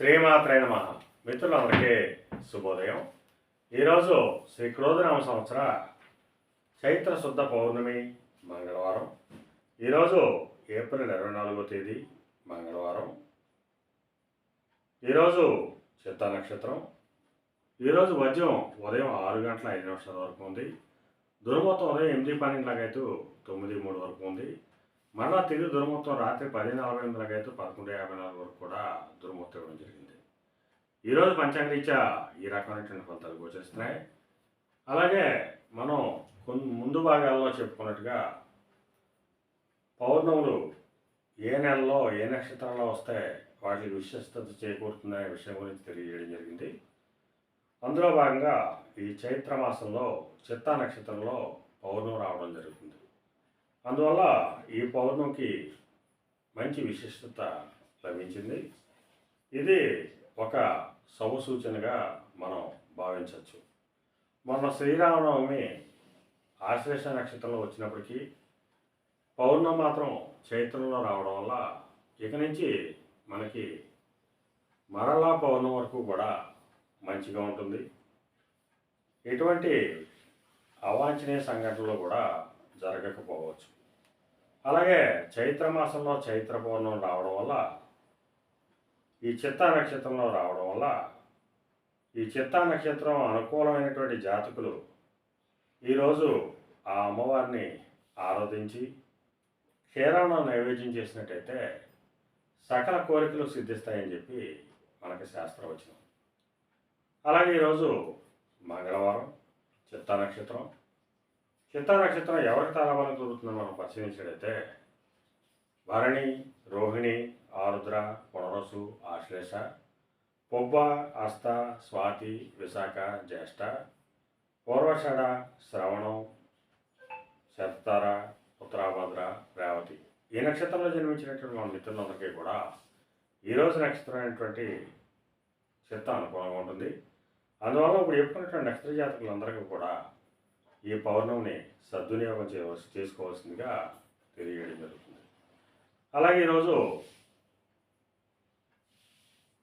శ్రీమాత్రైన నమ. మిత్రులందరికీ శుభోదయం. ఈరోజు శ్రీ క్రోధనామ సంవత్సర చైత్ర శుద్ధ పౌర్ణమి మంగళవారం. ఈరోజు ఏప్రిల్ ఇరవై నాలుగో తేదీ మంగళవారం. ఈరోజు చిత్త నక్షత్రం. ఈరోజు మద్యం ఉదయం ఆరు గంటల ఐదు నిమిషాల వరకు ఉంది. దుర్మొత్తం ఉదయం ఎనిమిది పన్నెండులకైతే తొమ్మిది మూడు వరకు ఉంది. మరలా తిరిగి దుర్మొత్తం రాత్రి పది నలభై అయితే పదకొండు యాభై నాలుగు వరకు కూడా దుర్మొత్తం ఇవ్వడం జరిగింది. ఈరోజు పంచాంగరీత్యా ఈ రకమైనటువంటి ఫలితాలు గోచరిస్తున్నాయి. అలాగే మనం కొన్- ముందు భాగాల్లో చెప్పుకున్నట్టుగా పౌర్ణములు ఏ నెలలో ఏ నక్షత్రంలో వస్తే వాటికి విశిష్టత చేకూరుతుందనే విషయం గురించి తెలియజేయడం జరిగింది. అందులో భాగంగా ఈ చైత్ర మాసంలో చిత్తా నక్షత్రంలో పౌర్ణం రావడం జరుగుతుంది. అందువల్ల ఈ పౌర్ణమికి మంచి విశిష్టత లభించింది. ఇది ఒక శుభ సూచనగా మనం భావించవచ్చు. మొన్న శ్రీరామనవమి ఆశ్లేష నక్షత్రంలో వచ్చినప్పటికీ పౌర్ణమి మాత్రం చైత్రంలో రావడం వల్ల ఇక నుంచి మనకి మరలా పౌర్ణం వరకు కూడా మంచిగా ఉంటుంది. ఎటువంటి అవాంఛనీయ సంఘటనలు కూడా జరగకపోవచ్చు. అలాగే చైత్ర మాసంలో చైత్ర పౌర్ణం రావడం వల్ల ఈ చిత్తా నక్షత్రంలో రావడం వల్ల ఈ చిత్తా నక్షత్రం అనుకూలమైనటువంటి జాతకులు ఈరోజు ఆ అమ్మవారిని ఆరాధించి క్షీరాన్న నైవేద్యం చేసినట్టయితే సకల కోరికలు సిద్ధిస్తాయని చెప్పి మనకి శాస్త్రవచనం. వచ్చిన అలాగే ఈరోజు మంగళవారం చిత్తా నక్షత్రం చిత్తా నక్షత్రం ఎవరి తారాబలం కుదురుతుందో మనం పరిశీలించినట్లయితే? భరణి రోహిణి ఆరుద్ర పునరసు ఆశ్లేష పొబ్బ అస్త స్వాతి విశాఖ జ్యేష్ఠ పూర్వషడ శ్రవణం శతార ఉత్తరాభద్ర రేవతి. ఈ నక్షత్రంలో జన్మించినటువంటి మన మిత్రులందరికీ కూడా ఈరోజు నక్షత్రం అయినటువంటి చిత్తం అనుకూలంగా ఉంటుంది. అందువల్ల ఇప్పుడు చెప్పుకున్నటువంటి నక్షత్ర జాతకులందరికీ కూడా ఈ పౌర్ణమిని సద్వినియోగం చేయవలసి చేసుకోవాల్సిందిగా తెలియడం జరుగుతుంది. అలాగే ఈరోజు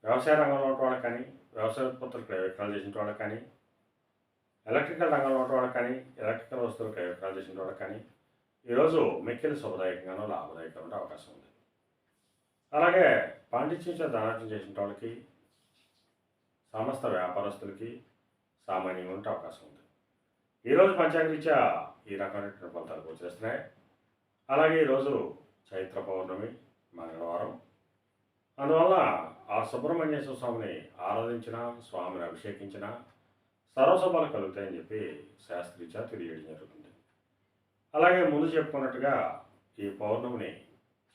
వ్యవసాయ రంగంలో ఉన్న కానీ వ్యవసాయ ఉత్పత్తులు క్రయ విక్రయాలు చేసిన వాళ్ళకి కానీ ఎలక్ట్రికల్ రంగంలో ఉన్న కానీ ఎలక్ట్రికల్ వస్తువులు క్రయ విక్రయాలు చేసిన వాళ్ళకి కానీ ఈరోజు మిక్కిలి శుభదాయకంగానూ లాభదాయకంగా ఉండే అవకాశం ఉంది. అలాగే పాండిత్యం చేత ధనార్జన చేసిన వాళ్ళకి సమస్త వ్యాపారస్తులకి సామాన్యంగా ఉండే అవకాశం ఉంది. ఈరోజు పంచాంగరీత్యా ఈ రకమైనటువంటి ఫలితాలు గోచరిస్తున్నాయి అలాగే ఈరోజు చైత్ర పౌర్ణమి మంగళవారం. అందువల్ల ఆ సుబ్రహ్మణ్యేశ్వర స్వామిని ఆరాధించిన స్వామిని అభిషేకించిన సర్వసభలు కలుగుతాయని చెప్పి శాస్త్రీచ తెలియజేయడం జరుగుతుంది. అలాగే ముందు చెప్పుకున్నట్టుగా ఈ పౌర్ణమిని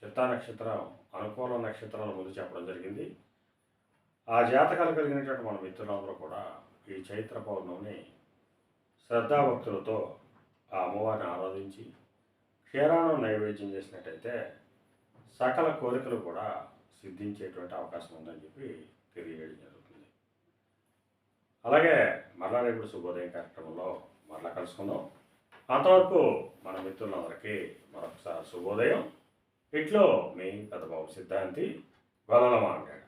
చిత్తా నక్షత్రం అనుకూల నక్షత్రాల ముందు చెప్పడం జరిగింది. ఆ జాతకాలు కలిగినటువంటి మన మిత్రులందరూ కూడా ఈ చైత్ర పౌర్ణమిని శ్రద్ధాభక్తులతో ఆ అమ్మవారిని ఆరాధించి క్షీరాణం నైవేద్యం చేసినట్టయితే సకల కోరికలు కూడా సిద్ధించేటువంటి అవకాశం ఉందని చెప్పి తెలియజేయడం జరుగుతుంది. అలాగే మరలా రేపు శుభోదయం కార్యక్రమంలో మరలా కలుసుకుందాం. అంతవరకు మన మిత్రులందరికీ మరొకసారి శుభోదయం. ఇట్లో మీ పెద్దబాబు సిద్ధాంతి గొల్లల